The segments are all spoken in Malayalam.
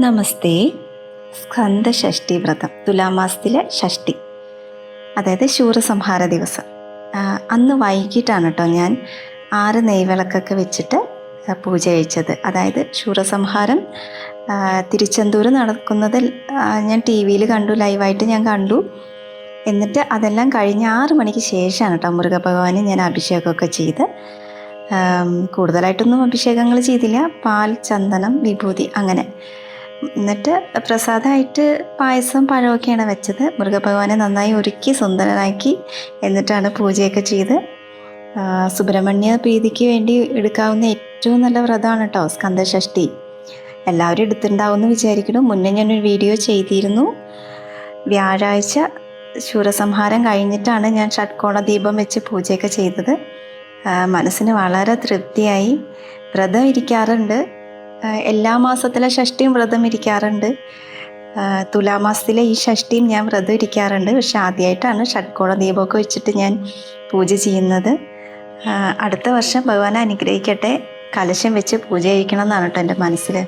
നമസ്തേ. സ്കന്ദഷഷ്ടി വ്രതം തുലാമാസത്തിലെ ഷഷ്ടി അതായത് ശൂരസംഹാര ദിവസം. അന്ന് വൈകിട്ടാണ് കേട്ടോ ഞാൻ ആറ് നെയ്വിളക്കൊക്കെ വെച്ചിട്ട് പൂജ അയച്ചത് അതായത് ശൂരസംഹാരം തിരുച്ചെന്തൂർ നടക്കുന്നത് ഞാൻ ടി വിയിൽ കണ്ടു ലൈവായിട്ട് ഞാൻ കണ്ടു. എന്നിട്ട് അതെല്ലാം കഴിഞ്ഞ ആറ് മണിക്ക് ശേഷമാണ് കേട്ടോ മുരുകഭഗവാന് ഞാൻ അഭിഷേകമൊക്കെ ചെയ്ത്. കൂടുതലായിട്ടൊന്നും അഭിഷേകങ്ങൾ ചെയ്തില്ല. പാൽ ചന്ദനം വിഭൂതി അങ്ങനെ. എന്നിട്ട് പ്രസാദമായിട്ട് പായസം പഴമൊക്കെയാണ് വെച്ചത്. മൃഗഭഗവാനെ നന്നായി ഒരുക്കി സുന്ദരനാക്കി എന്നിട്ടാണ് പൂജയൊക്കെ ചെയ്ത്. സുബ്രഹ്മണ്യ പ്രീതിക്ക് വേണ്ടി എടുക്കാവുന്ന ഏറ്റവും നല്ല വ്രതമാണ് കേട്ടോ സ്കന്ദഷഷ്ടി എല്ലാവരും എടുത്തിട്ടുണ്ടാവുമെന്ന് വിചാരിക്കണം മുന്നേ ഞാനൊരു വീഡിയോ ചെയ്തിരുന്നു. വ്യാഴാഴ്ച ശൂരസംഹാരം കഴിഞ്ഞിട്ടാണ് ഞാൻ ഷഡ്കോണ ദീപം വെച്ച് പൂജയൊക്കെ ചെയ്തത്. മനസ്സിന് വളരെ തൃപ്തിയായി. വ്രതം ഇരിക്കാറുണ്ട്. എല്ലാ മാസത്തിലെ ഷഷ്ടിയും വ്രതം ഇരിക്കാറുണ്ട്. തുലാമാസത്തിലെ ഈ ഷഷ്ടിയും ഞാൻ വ്രതം ഇരിക്കാറുണ്ട്. പക്ഷെ ആദ്യമായിട്ടാണ് ഷഡ്കോള ദീപമൊക്കെ വെച്ചിട്ട് ഞാൻ പൂജ ചെയ്യുന്നത്. അടുത്ത വർഷം ഭഗവാനെ അനുഗ്രഹിക്കട്ടെ. കലശം വെച്ച് പൂജ കഴിക്കണം എന്നാണ് കേട്ടോ എന്റെ മനസ്സിൽ.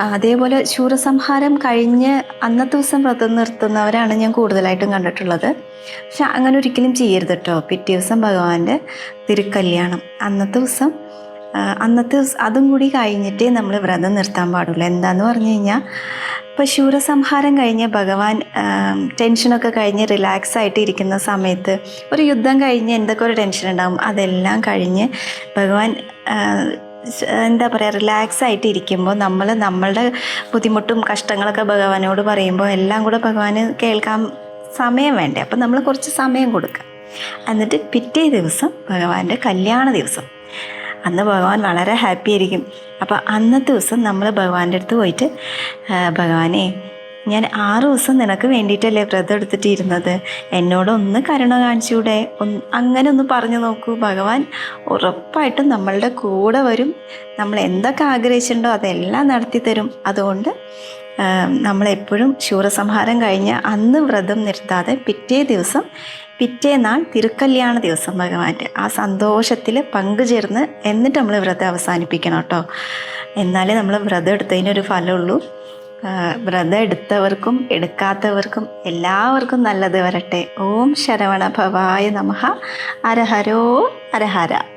അതേപോലെ ശൂരസംഹാരം കഴിഞ്ഞ് അന്നത്തെ ദിവസം വ്രതം നിർത്തുന്നവരാണ് ഞാൻ കൂടുതലായിട്ടും കണ്ടിട്ടുള്ളത്. പക്ഷെ അങ്ങനെ ഒരിക്കലും ചെയ്യരുത് കേട്ടോ. പിറ്റേ ദിവസം ഭഗവാന്റെ തിരുക്കല്യാണം. അന്നത്തെ ദിവസം അന്നത്തെ അതും കൂടി കഴിഞ്ഞിട്ടേ നമ്മൾ വ്രതം നിർത്താൻ പാടുള്ളൂ. എന്താന്ന് പറഞ്ഞു കഴിഞ്ഞാൽ ഇപ്പോൾ ശൂരസംഹാരം കഴിഞ്ഞ് ഭഗവാൻ ടെൻഷനൊക്കെ കഴിഞ്ഞ് റിലാക്സ് ആയിട്ട് ഇരിക്കുന്ന സമയത്ത് ഒരു യുദ്ധം കഴിഞ്ഞ് എന്തൊക്കെ ഒരു ടെൻഷൻ ഉണ്ടാകും അതെല്ലാം കഴിഞ്ഞ് ഭഗവാൻ എന്താ പറയുക റിലാക്സ് ആയിട്ട് ഇരിക്കുമ്പോൾ നമ്മൾ നമ്മളുടെ ബുദ്ധിമുട്ടും കഷ്ടങ്ങളൊക്കെ ഭഗവാനോട് പറയുമ്പോൾ എല്ലാം കൂടെ ഭഗവാന് കേൾക്കാൻ സമയം വേണ്ടേ. അപ്പം നമ്മൾ കുറച്ച് സമയം കൊടുക്കുക. എന്നിട്ട് പിറ്റേ ദിവസം ഭഗവാന്റെ കല്യാണ ദിവസം. അന്ന് ഭഗവാൻ വളരെ ഹാപ്പി ആയിരിക്കും. അപ്പോൾ അന്നത്തെ ദിവസം നമ്മൾ ഭഗവാന്റെ അടുത്ത് പോയിട്ട് ഭഗവാനെ ഞാൻ ആറ് ദിവസം നിനക്ക് വേണ്ടിയിട്ടല്ലേ വ്രതം എടുത്തിട്ടിരുന്നത്? എന്നോടൊന്ന് കരുണ കാണിച്ചൂടെ? അങ്ങനെ ഒന്ന് പറഞ്ഞു നോക്കൂ. ഭഗവാൻ ഉറപ്പായിട്ടും നമ്മളുടെ കൂടെ വരും. നമ്മൾ എന്തൊക്കെ ആഗ്രഹിച്ചിട്ടുണ്ടോ അതെല്ലാം നടത്തി തരും. അതുകൊണ്ട് നമ്മളെപ്പോഴും ശൂരസംഹാരം കഴിഞ്ഞ് അന്ന് വ്രതം നിർത്താതെ പിറ്റേ ദിവസം പിറ്റേനാൾ തിരുക്കല്യാണ ദിവസം ഭഗവാന്റെ ആ സന്തോഷത്തിൽ പങ്കുചേർന്ന് എന്നിട്ട് നമ്മൾ വ്രതം അവസാനിപ്പിക്കണം കേട്ടോ. എന്നാലേ നമ്മൾ വ്രതം എടുത്തതിനൊരു ഫലമുള്ളൂ വ്രതം എടുത്തവർക്കും എടുക്കാത്തവർക്കും എല്ലാവർക്കും നല്ലത് വരട്ടെ. ഓം ശരവണ ഭവായ നമഃ അരഹരോ അരഹര.